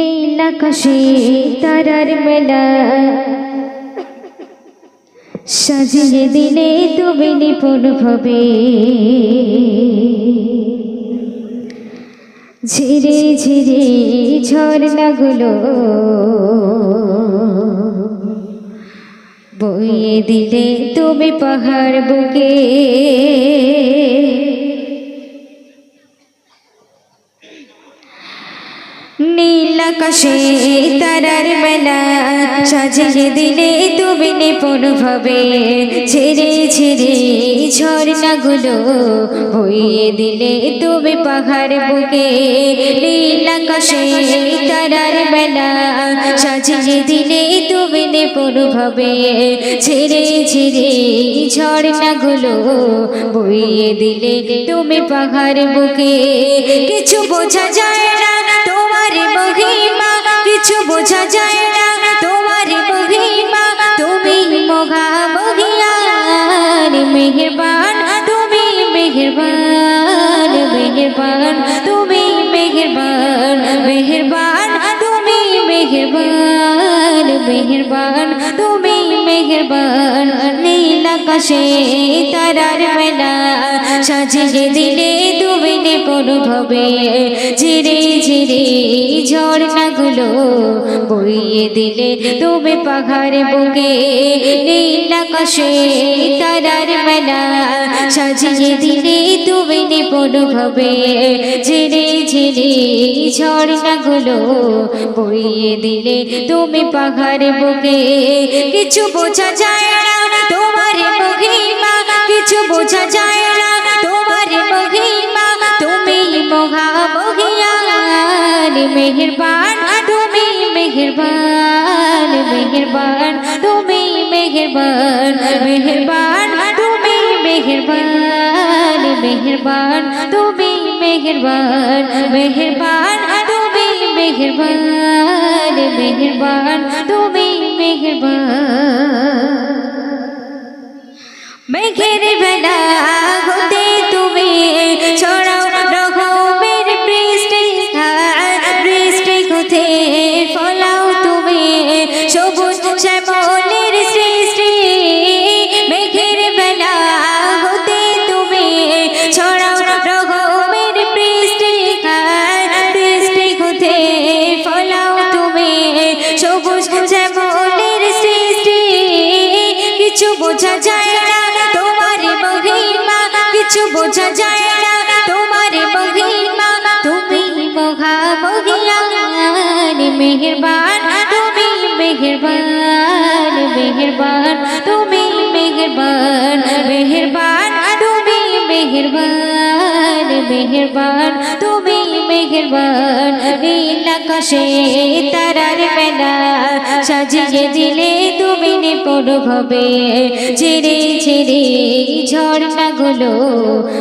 নীল আকাশে তারার মেলা সাজিয়ে দিলে তুমি নিপুণ ভাবে ঝিরে ঝিরে ঝর্ণাগুলো বইয়ে দিলে তুমি পাহাড় বুকে নীল আকাশে তারার মেলা সাজিয়ে দিলে তুমি নিপুণ ভাবে ছেড়ে ছেড়ে ঝর্ণাগুলো বইয়ে দিলে তুমি পাহাড় বুকে। নীল আকাশে তারার মেলা সাজিয়ে দিলে তুমি নিপুণ ভাবে ছেড়ে ছেড়ে ঝর্ণাগুলো বইয়ে দিলে তুমি পাহাড় বুকে। কিছু বোঝা যায় না তোমার মহিমা, কিছু বোঝা যায় না। তোমার মহিমা, তুমি মহা মহিয়ান মেহেরবান, তুমি মেহেরবান মেহেরবান, তুমি মেহেরবান মেহেরবান, তুমি মেহেরবান মেহেরবান, তুমি মেহেরবান নীল আকাশে তারার মেলা দিলে দুবিনে নিপুণ ভাবে ঝিরে ঝিরে ঝর্ণাগুলো বইয়ে দিলে তুমি পাহাড় বুকে নীল আকাশে তারার মেলা। সাজিয়ে দিলে তুমি নিপুণ ভাবে ঝিরে ঝিরে ঝর্ণাগুলো বইয়ে দিলে তুমি পাহাড় বুকে। কিছু বোঝা যায় না তোমার মহিমা। কিছু বোঝা যায় না তোমার মহিমা। তুমি মহা মহিয়ান মেহেরবান। তুমি মেহেরবান। মেহেরবান মেহেরবান তুমি মেহেরবান মেহেরবান তুমি মেহেরবান মেহেরবান তুমি মেহেরবান মেহেরবান তুমি মেহেরবান মেঘের বেলা হতে তুমি ছড়াও রকমের বৃষ্টি বৃষ্টি হতে ফলাও তুমি সবুজ শ্যামলের বোঝা যায় না তোমার মহিমা, কিছু বোঝা যায় না তোমার মহিমা। তুমি মহা মহিয়ান মেহেরবান, তুমি মেহেরবান মেহেরবান, তুমি মেহেরবান মেহেরবান, তুমি মেহেরবান। মেহেরবান, তুমি মেহেরবান। নীল আকাশে তারার মেলা সাজিয়ে দিলে তুমি নিপুণ ভাবে ছেড়ে ছেড়ে ঝর্ণাগুলো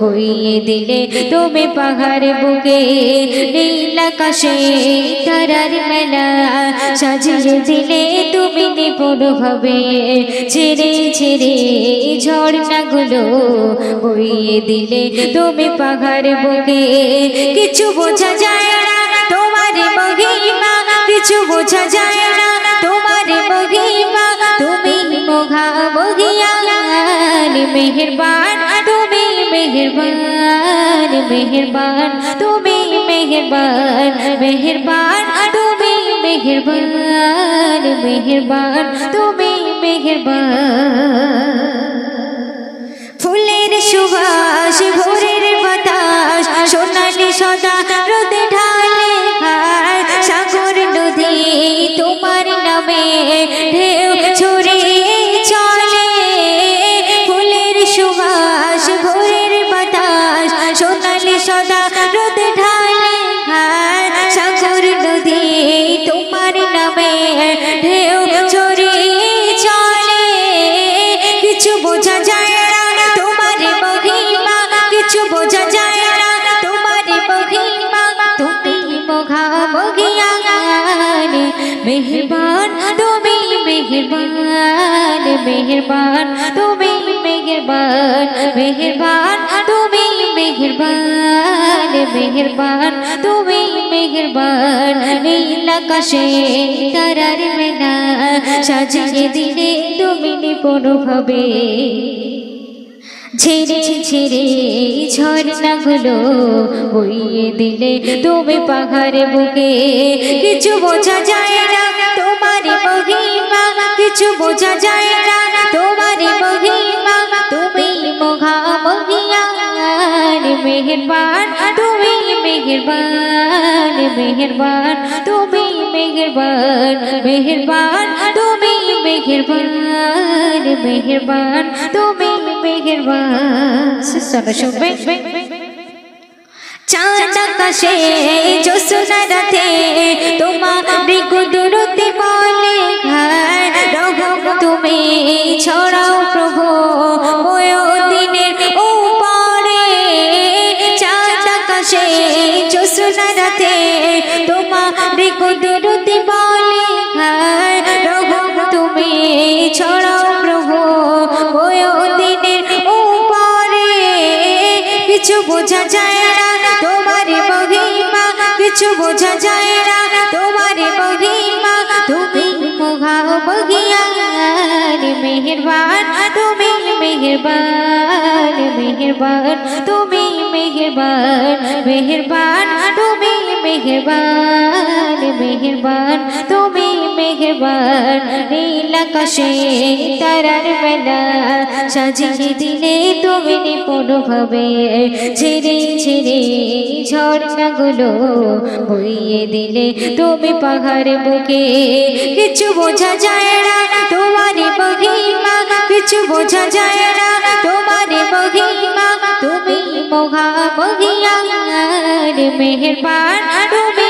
বইয়ে দিলে তুমি পাহাড় বুকে। নীল আকাশে তারার মেলা সাজিয়ে দিলে তুমি নিপুণ ভাবে ছেড়ে ছেড়ে ঝর্ণাগুলো বইয়ে দিলে তুমি পাহাড় বুকে কিছু বোঝা যায় না, তোমার মহিমা কিছু বোঝা যায় না, তোমার মহিমা তুমি মহা মহিয়ান মেহেরবান, তুমি মেহেরবান মেহেরবান, তুমি মেহেরবান মেহেরবান, তুমি মেহেরবান মেহেরবান, তুমি মেহেরবান। মেহেরবান, তুমি মেহেরবান মেহেরবান, তুমি মেহেরবান মেহেরবান, তুমি মেহেরবান মেহেরবান, তুমি মেহেরবান। নীল আকাশে তারার মেলা সাজিয়ে দিলে তুমি নিপুণ ভাবে ছেড়ে ছেড়ে ঝর্ণাগুলো বইয়ে দিলে তুমি পাহাড়ে বুকে। কিছু বোঝা যায় না তোমার মহিমা, কিছু বোঝা যায় না তোমার মহিমা। তুমি মঘা মহিয়ান মেহেরবান, তুমি মেহেরবান মেহেরবান, তুমি মেহেরবান মেহেরবান, তুমি মেহেরবান মেহেরবান, তুমি জোসনা রাতে তোমার কুদরতি বলে তুমি ছড়াও প্রভু তোমার কুদরতি বলে তুমি ছড়াও বোঝা যায় না তোমার মহিমা, কিছু বোঝা যায় না তোমার মহিমা, তুমি মোঘা বগিয়ান মেহেরবান, তুমি মেহেরবান মেহেরবান, তুমি মেহেরবান মেহেরবান, তুমি মেহেরবান মেহেরবান, তুমি মেহেরবান নীল আকাশে তারার বেলা সাজিয়ে দিলে তুমি নিপুণ ভাবে ছেড়ে ছেড়ে ঝর্ণাগুলো বইয়ে দিলে তুমি পাহাড় বুকে। কিছু বোঝা যায় না তোমার মহিমা। কিছু বোঝা যায় না তোমার মহিমা। তুমি মহা মহিয়ান মেহেরবান তুমি